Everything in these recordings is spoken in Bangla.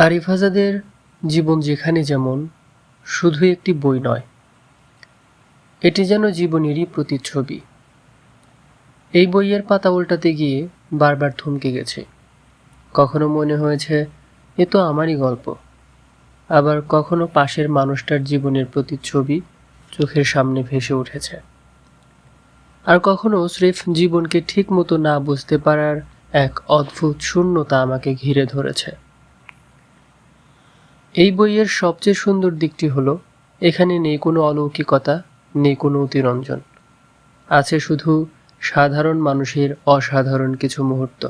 আরিফ আজাদের জীবন যেখানে যেমন শুধু একটি বই নয়। এটি যেন জীবনেরই প্রতিচ্ছবি। এই বইয়ের পাতা উল্টাতে গিয়ে বারবার থমকে গেছে। কখনো মনে হয়েছে, এ তো আমারই গল্প। আবার কখনো পাশের মানুষটার জীবনের প্রতিচ্ছবি চোখের সামনে ভেসে উঠেছে। আর কখনো স্রেফ জীবনকে ঠিক মতো না বুঝতে পারার এক অদ্ভুত শূন্যতা আমাকে ঘিরে ধরেছে। এই বইয়ের সবচেয়ে সুন্দর দিকটি হলো, এখানে নেই কোনো অলৌকিকতা, নেই কোনো অতিরঞ্জন। আছে শুধু সাধারণ মানুষের অসাধারণ কিছু মুহূর্ত।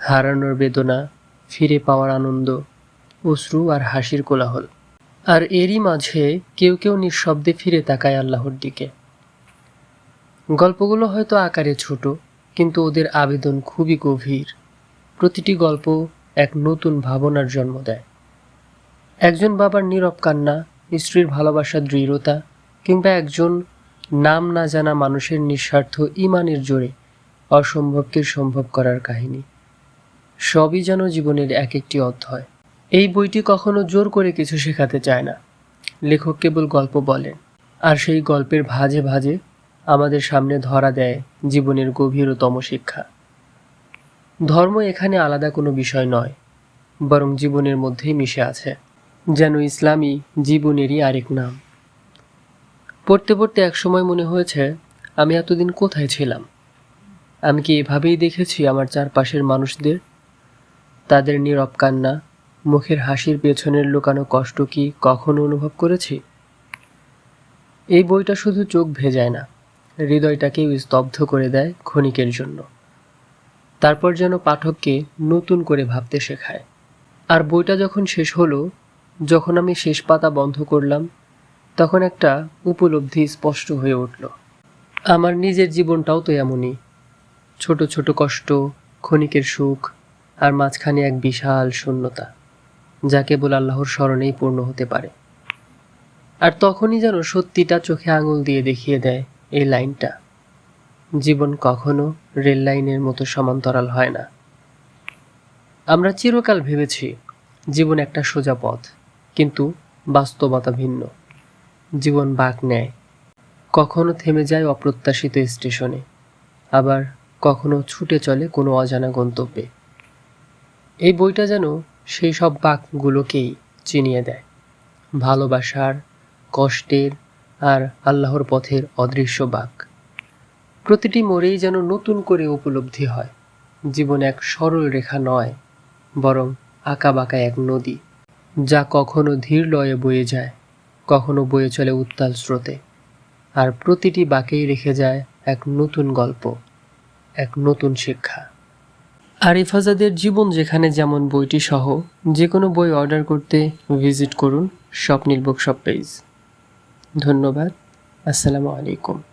হারানোর বেদনা, ফিরে পাওয়ার আনন্দ, অশ্রু আর হাসির কোলাহল। আর এরই মাঝে কেউ কেউ নিঃশব্দে ফিরে তাকায় আল্লাহর দিকে। গল্পগুলো হয়তো আকারে ছোট, কিন্তু ওদের আবেদন খুবই গভীর। প্রতিটি গল্প এক নতুন ভাবনার জন্ম দেয়। একজন বাবার নীরব কান্না, স্ত্রীর ভালোবাসার দৃঢ়তা, কিংবা একজন নাম না জানা মানুষের নিঃস্বার্থ ইমানের জোরে অসম্ভবকে সম্ভব করার কাহিনী। সবই যেন জীবনের এক একটি অধ্যায়। এই বইটি কখনো জোর করে কিছু শেখাতে চায় না। লেখক কেবল গল্প বলেন, আর সেই গল্পের ভাজে ভাজে আমাদের সামনে ধরা দেয় জীবনের গভীরতম শিক্ষা। ধর্ম এখানে আলাদা কোনো বিষয় নয়, বরং জীবনের মধ্যেই মিশে আছে। যেন ইসলামী জীবনেরই আরেক নাম। পড়তে পড়তে একসময় মনে হয়েছে, আমি এতদিন কোথায় ছিলাম? আমি কি এভাবেই দেখেছি আমার চারপাশের মানুষদের? তাদের নীরব কান্না, মুখের হাসির পেছনের লুকানো কষ্ট কি কখনো অনুভব করেছি? এই বইটা শুধু চোখ ভেজায় না, হৃদয়টাকেও স্তব্ধ করে দেয় ক্ষণিকের জন্য। তারপর যেন পাঠককে নতুন করে ভাবতে শেখায়। আর বইটা যখন শেষ হলো যখন আমি শেষ পাতা বন্ধ করলাম, তখন একটা উপলব্ধি স্পষ্ট হয়ে উঠল। আমার নিজের জীবনটাও তো এমনই। ছোট ছোট কষ্ট, ক্ষণিকের সুখ আর মাঝখানে এক বিশাল শূন্যতা, যা কেবল আল্লাহর স্মরণেই পূর্ণ হতে পারে। আর তখনই যেন সত্যিটা চোখে আঙুল দিয়ে দেখিয়ে দেয় এই লাইনটা। জীবন কখনো রেল লাইনের মতো সমান্তরাল হয় না। আমরা চিরকাল ভেবেছি, জীবন একটা সোজা পথ। কিন্তু বাস্তবতা ভিন্ন। জীবন বাঁক নেয় কখনো থেমে যায় অপ্রত্যাশিত স্টেশনে, আবার কখনো ছুটে চলে কোনো অজানা গন্তব্যে। এই বইটা যেন সেই সব বাঁকগুলোকেই চিনিয়ে দেয়। ভালোবাসার, কষ্টের আর আল্লাহর পথের অদৃশ্য বাঁক। প্রতিটি মোড়েই যেন নতুন করে উপলব্ধি হয়। জীবন এক সরল রেখা নয়, বরং আঁকা বাঁকা এক নদী। যা কখনো ধীর লয়ে বয়ে যায়, কখনো বয়ে চলে উত্তাল স্রোতে। আর প্রতিটি বাঁকেই রেখে যায় এক নতুন গল্প, এক নতুন শিক্ষা। আরিফ আজাদের জীবন যেখানে যেমন বইটি সহ যে কোনো বই অর্ডার করতে ভিজিট করুন স্বপ্নিল বুক শপ পেজ। ধন্যবাদ, আসসালামু আলাইকুম।